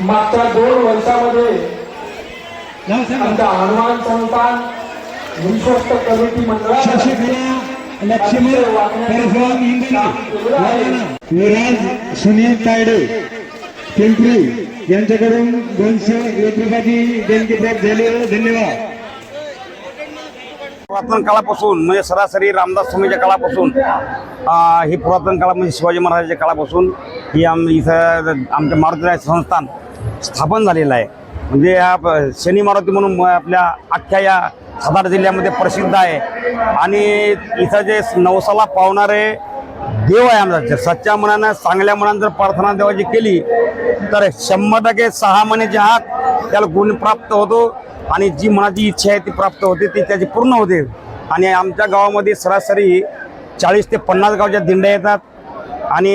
मागच्या दोन वर्षामध्ये आमच्या हनुमान संतान विश्वस्त कमिटी मंडळाची सुनील तायडे पिंपरी यांच्याकडून दोनशे एक रुपयाची देणगी प्राप्त झाली. धन्यवाद. पुरातन काळापासून म्हणजे सरासरी रामदास स्वामीच्या काळापासून ही पुरातन काळा म्हणजे शिवाजी महाराजांच्या काळापासून ही आम इथं आमच्या मारुतीराय संस्थान स्थापन झालेलं आहे. म्हणजे या शनी मारुती म्हणून आपल्या अख्ख्या या सातारा जिल्ह्यामध्ये प्रसिद्ध आहे. आणि इथं जे नवसाला पावणारे देव आहे आमचा. जर सच्च्या मनानं चांगल्या मनानं जर प्रार्थना देवाची केली तर शंभर टक्के सहा जे हात त्याला गुण प्राप्त होतो. आणि जी मनाची इच्छा आहे ती प्राप्त होते ती त्याची पूर्ण होते. आणि आमच्या गावामध्ये सरासरी चाळीस ते पन्नास गावच्या दिंड्या येतात. आणि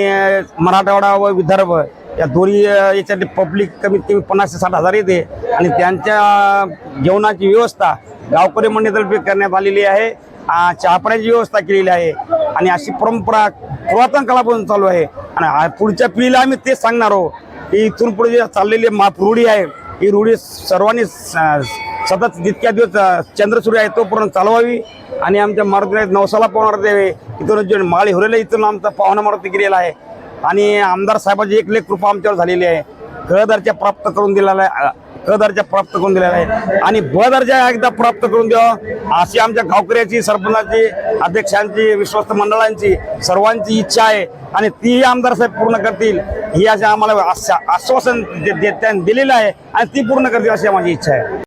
मराठवाडा व विदर्भ या दोन्ही याच्यासाठी पब्लिक कमीत कमी पन्नास ते साठ हजार येते. आणि त्यांच्या जेवणाची व्यवस्था गावकरी मंडळीतर्फे करण्यात आलेली आहे. अ, चहापाण्याची व्यवस्था केलेली आहे. आणि अशी परंपरा पुरातन काळापासून चालू आहे. आणि पुढच्या पिढीला आम्ही तेच सांगणार आहोत की इथून पुढे जे चाललेली मा रूढी आहे ही रूढी सर्वांनी स- सतत जितक्या दिवस चंद्रसूर्य आहे तोपर्यंत चालवावी. आणि आमच्या मारुती नवसाला पावणार द्यावे इथून जे माळी होलेला इथून आमचा पाहुणा मारुती गेलेला आहे. आणि आमदार साहेबांची एक लेख कृपा आमच्यावर झालेली आहे. क दर्जा प्राप्त करून दिलेला आहे क दर्जा प्राप्त करून दिलेला आहे. आणि ब दर्जा एकदा प्राप्त करून द्यावा अशी आमच्या गावकऱ्याची सरपंचाची अध्यक्षांची विश्वस्त मंडळांची सर्वांची इच्छा आहे. आणि ती आमदार साहेब पूर्ण करतील ही अशी आम्हाला आश्वासन दे- त्यांनी दिलेलं आहे. आणि ती पूर्ण करतील अशी माझी इच्छा आहे.